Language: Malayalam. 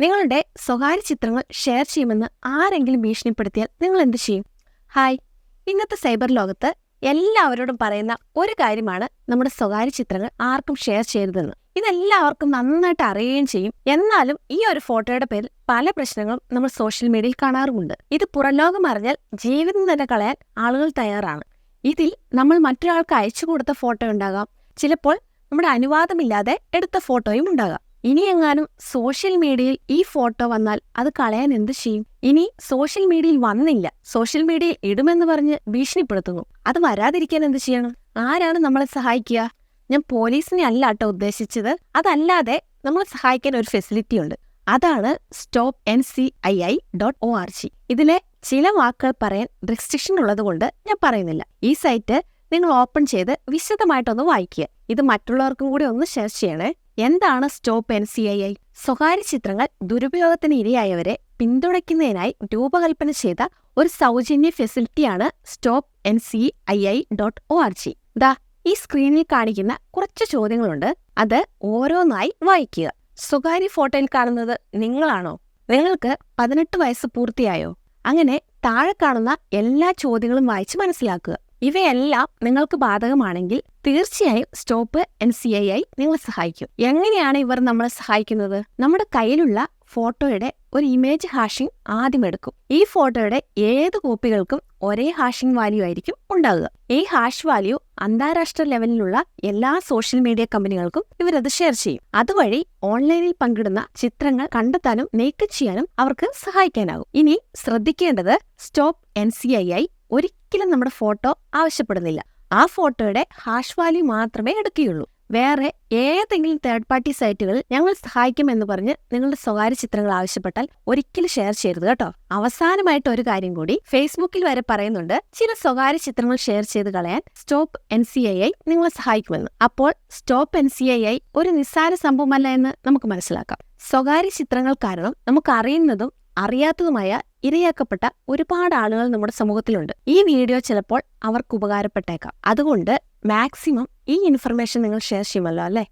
നിങ്ങളുടെ സ്വകാര്യ ചിത്രങ്ങൾ ഷെയർ ചെയ്യുമെന്ന് ആരെങ്കിലും ഭീഷണിപ്പെടുത്തിയാൽ നിങ്ങൾ എന്ത് ചെയ്യും? ഹായ് ഇന്നത്തെ സൈബർ ലോകത്ത് എല്ലാവരോടും പറയുന്ന ഒരു കാര്യമാണ് നമ്മുടെ സ്വകാര്യ ചിത്രങ്ങൾ ആർക്കും ഷെയർ ചെയ്യരുതെന്ന്. ഇതെല്ലാവർക്കും നന്നായിട്ട് അറിയുകയും ചെയ്യും. എന്നാലും ഈ ഒരു ഫോട്ടോയുടെ പേരിൽ പല പ്രശ്നങ്ങളും നമ്മൾ സോഷ്യൽ മീഡിയയിൽ കാണാറുമുണ്ട്. ഇത് പുറംലോകം അറിഞ്ഞാൽ ജീവിതം തന്നെ കളയാൻ ആളുകൾ തയ്യാറാണ്. ഇതിൽ നമ്മൾ മറ്റൊരാൾക്ക് അയച്ചു കൊടുത്ത ഫോട്ടോ ഉണ്ടാകാം. ചിലപ്പോൾ നമ്മുടെ അനുവാദമില്ലാതെ എടുത്ത ഫോട്ടോയും ഉണ്ടാകാം. ഇനി എങ്ങാനും സോഷ്യൽ മീഡിയയിൽ ഈ ഫോട്ടോ വന്നാൽ അത് കളയാൻ എന്ത് ചെയ്യും? ഇനി സോഷ്യൽ മീഡിയയിൽ വന്നില്ല. സോഷ്യൽ മീഡിയയിൽ ഇടുമെന്ന് പറഞ്ഞ് ഭീഷണിപ്പെടുത്തുന്നു. അത് വരാതിരിക്കാൻ എന്ത് ചെയ്യണം? ആരാണ് നമ്മളെ സഹായിക്കുക? ഞാൻ പോലീസിനെ അല്ല കേട്ടോ ഉദ്ദേശിച്ചത്. അതല്ലാതെ നമ്മളെ സഹായിക്കാൻ ഒരു ഫെസിലിറ്റി ഉണ്ട്. അതാണ് stop N C I I dot O R G ഇതിലെ ചില വാക്കുകൾ പറയാൻ റെസ്ട്രിക്ഷൻ ഉള്ളതുകൊണ്ട് ഞാൻ പറയുന്നില്ല. ഈ സൈറ്റ് നിങ്ങൾ ഓപ്പൺ ചെയ്ത് വിശദമായിട്ടൊന്ന് വായിക്കുക. ഇത് മറ്റുള്ളവർക്കും കൂടി ഒന്ന് ഷെയർ ചെയ്യണേ. എന്താണ് stop N C I I? സ്വകാര്യ ചിത്രങ്ങൾ ദുരുപയോഗത്തിന് ഇരയായവരെ പിന്തുണയ്ക്കുന്നതിനായി രൂപകൽപ്പന ചെയ്ത ഒരു സൗജന്യ ഫെസിലിറ്റിയാണ് stop N C I I dot O R G. ദാ ഈ സ്ക്രീനിൽ കാണിക്കുന്ന കുറച്ച് ചോദ്യങ്ങളുണ്ട്. അത് ഓരോന്നായി വായിക്കുക. സ്വകാര്യ ഫോട്ടോയിൽ കാണുന്നത് നിങ്ങളാണോ? നിങ്ങൾക്ക് പതിനെട്ട് വയസ്സ് പൂർത്തിയായോ? അങ്ങനെ താഴെ കാണുന്ന എല്ലാ ചോദ്യങ്ങളും വായിച്ച് മനസ്സിലാക്കുക. ഇവയെല്ലാം നിങ്ങൾക്ക് ബാധകമാണെങ്കിൽ തീർച്ചയായും stop N C I I നിങ്ങളെ സഹായിക്കും. എങ്ങനെയാണ് ഇവർ നമ്മളെ സഹായിക്കുന്നത്? നമ്മുടെ കയ്യിലുള്ള ഫോട്ടോയുടെ ഒരു ഇമേജ് ഹാഷിംഗ് ആദ്യം എടുക്കും. ഈ ഫോട്ടോയുടെ ഏത് കോപ്പികൾക്കും ഒരേ ഹാഷിംഗ് വാല്യൂ ആയിരിക്കും ഉണ്ടാകുക ഈ ഹാഷ് വാല്യൂ അന്താരാഷ്ട്ര ലെവലിലുള്ള എല്ലാ സോഷ്യൽ മീഡിയ കമ്പനികൾക്കും ഇവരത് ഷെയർ ചെയ്യും. അതുവഴി ഓൺലൈനിൽ പങ്കിടുന്ന ചിത്രങ്ങൾ കണ്ടെത്താനും നീക്കം ചെയ്യാനും അവർക്ക് സഹായിക്കാനാകും. ഇനി ശ്രദ്ധിക്കേണ്ടത് stop N C I I ഒരിക്കലും നമ്മുടെ ഫോട്ടോ ആവശ്യപ്പെടുന്നില്ല. ആ ഫോട്ടോയുടെ ഹാഷ് വാല്യൂ മാത്രമേ എടുക്കുകയുള്ളൂ. വേറെ ഏതെങ്കിലും തേർഡ് പാർട്ടി സൈറ്റുകളിൽ ഞങ്ങൾ സഹായിക്കും എന്ന് പറഞ്ഞ് നിങ്ങളുടെ സ്വകാര്യ ചിത്രങ്ങൾ ആവശ്യപ്പെട്ടാൽ ഒരിക്കലും ഷെയർ ചെയ്യരുത് കേട്ടോ. അവസാനമായിട്ട് ഒരു കാര്യം കൂടി. ഫേസ്ബുക്കിൽ വരെ പറയുന്നുണ്ട് ചില സ്വകാര്യ ചിത്രങ്ങൾ ഷെയർ ചെയ്ത് കളയാൻ stop N C I I നിങ്ങളെ സഹായിക്കുമെന്ന്. അപ്പോൾ stop N C I I ഒരു നിസ്സാര സംഭവമല്ല എന്ന് നമുക്ക് മനസ്സിലാക്കാം. സ്വകാര്യ ചിത്രങ്ങൾ കാരണം നമുക്ക് അറിയുന്നതും അറിയാത്തതുമായ ഇരയാക്കപ്പെട്ട ഒരുപാട് ആളുകൾ നമ്മുടെ സമൂഹത്തിലുണ്ട്. ഈ വീഡിയോ ചിലപ്പോൾ അവർക്ക് ഉപകാരപ്പെട്ടേക്കാം. അതുകൊണ്ട് മാക്സിമം ഈ ഇൻഫർമേഷൻ നിങ്ങൾ ഷെയർ ചെയ്യുമല്ലോ അല്ലേ?